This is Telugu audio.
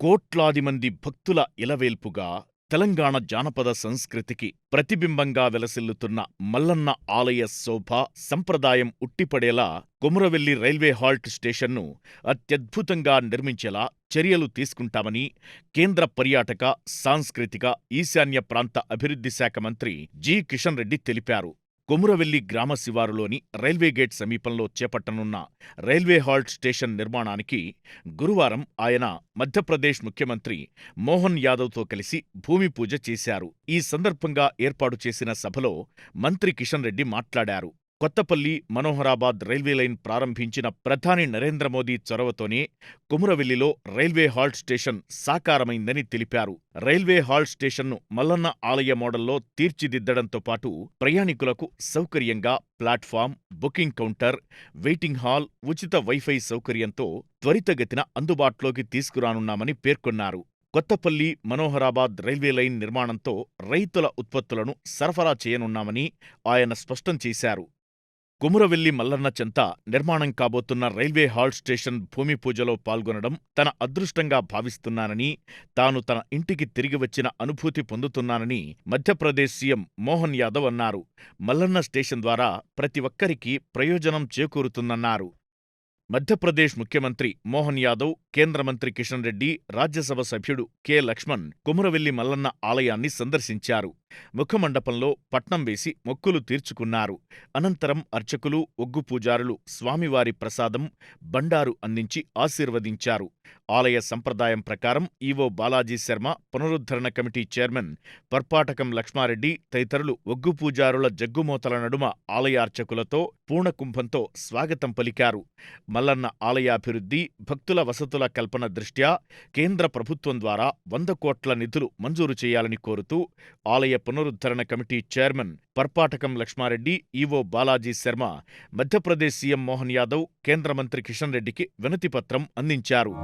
కోట్లాది మంది భక్తుల ఇలవేల్పుగా తెలంగాణ జానపద సంస్కృతికి ప్రతిబింబంగా వెలసిల్లుతున్న మల్లన్న ఆలయ శోభ సంప్రదాయం ఉట్టిపడేలా కొమురవెల్లి రైల్వే హాల్ట్ స్టేషన్ను అత్యద్భుతంగా నిర్మించేలా చర్యలు తీసుకుంటామని కేంద్ర పర్యాటక సాంస్కృతిక ఈశాన్య ప్రాంత అభివృద్ధి శాఖ మంత్రి జి. కిషన్ రెడ్డి తెలిపారు. కొమురవెల్లి గ్రామ శివారులోని రైల్వే గేట్ సమీపంలో చేపట్టనున్న రైల్వే హాల్ట్ స్టేషన్ నిర్మాణానికి గురువారం ఆయన మధ్యప్రదేశ్ ముఖ్యమంత్రి మోహన్ యాదవ్తో కలిసి భూమి పూజ చేశారు. ఈ సందర్భంగా ఏర్పాటు చేసిన సభలో మంత్రి కిషన్ రెడ్డి మాట్లాడారు. కొత్తపల్లి మనోహరాబాద్ రైల్వే లైన్ ప్రారంభించిన ప్రధాని నరేంద్ర మోదీ చొరవతోనే కుమురవెల్లిలో రైల్వే హాల్ట్ స్టేషన్ సాకారమైందని తెలిపారు. రైల్వే హాల్ట్ స్టేషన్ను మల్లన్న ఆలయ మోడల్లో తీర్చిదిద్దడంతో పాటు ప్రయాణికులకు సౌకర్యంగా platform booking counter waiting hall ఉచిత వైఫై సౌకర్యంతో త్వరితగతిన అందుబాటులోకి తీసుకురానున్నామని పేర్కొన్నారు. కొత్తపల్లి మనోహరాబాద్ రైల్వే లైన్ నిర్మాణంతో రైతుల ఉత్పత్తులను సరఫరా చేయనున్నామని ఆయన స్పష్టం చేశారు. కుమురవెల్లి మల్లన్న చెంత నిర్మాణం కాబోతున్న రైల్వే హాల్ స్టేషన్ భూమి పూజలో పాల్గొనడం తన అదృష్టంగా భావిస్తున్నానని తాను తన ఇంటికి తిరిగి వచ్చిన అనుభూతి పొందుతున్నానని మధ్యప్రదేశ్ సీఎం మోహన్ యాదవ్ అన్నారు. మల్లన్న స్టేషన్ ద్వారా ప్రతి ఒక్కరికి ప్రయోజనం చేకూరుతుందన్నారు. మధ్యప్రదేశ్ ముఖ్యమంత్రి మోహన్ యాదవ్ కేంద్ర మంత్రి కిషన్ రెడ్డి రాజ్యసభ సభ్యుడు కె లక్ష్మణ్ కుమురవెల్లి మల్లన్న ఆలయాన్ని సందర్శించారు. ముఖమండపంలో పట్నం వేసి మొక్కులు తీర్చుకున్నారు. అనంతరం అర్చకులు ఒగ్గు పూజారులు స్వామివారి ప్రసాదం బండారు అందించి ఆశీర్వదించారు. ఆలయ సంప్రదాయం ప్రకారం ఈవో బాలాజీ శర్మ పునరుద్ధరణ కమిటీ చైర్మన్ పర్పాటకం లక్ష్మారెడ్డి తదితరులు ఒగ్గు పూజారుల జగ్గుమోతల నడుమ ఆలయార్చకులతో పూర్ణకుంభంతో స్వాగతం పలికారు. మల్లన్న ఆలయాభివృద్ధి భక్తుల వసతుల కల్పన దృష్ట్యా కేంద్ర ప్రభుత్వం ద్వారా వంద కోట్ల నిధులు మంజూరు చేయాలని కోరుతూ ఆలయ పునరుద్ధరణ committee chairman Parpatakam Lakshmareddy EO Balaji Sharma Madhya Pradesh CM Mohan Yadav కేంద్ర మంత్రి కిషన్ రెడ్డికి వినతిపత్రం అందించారు.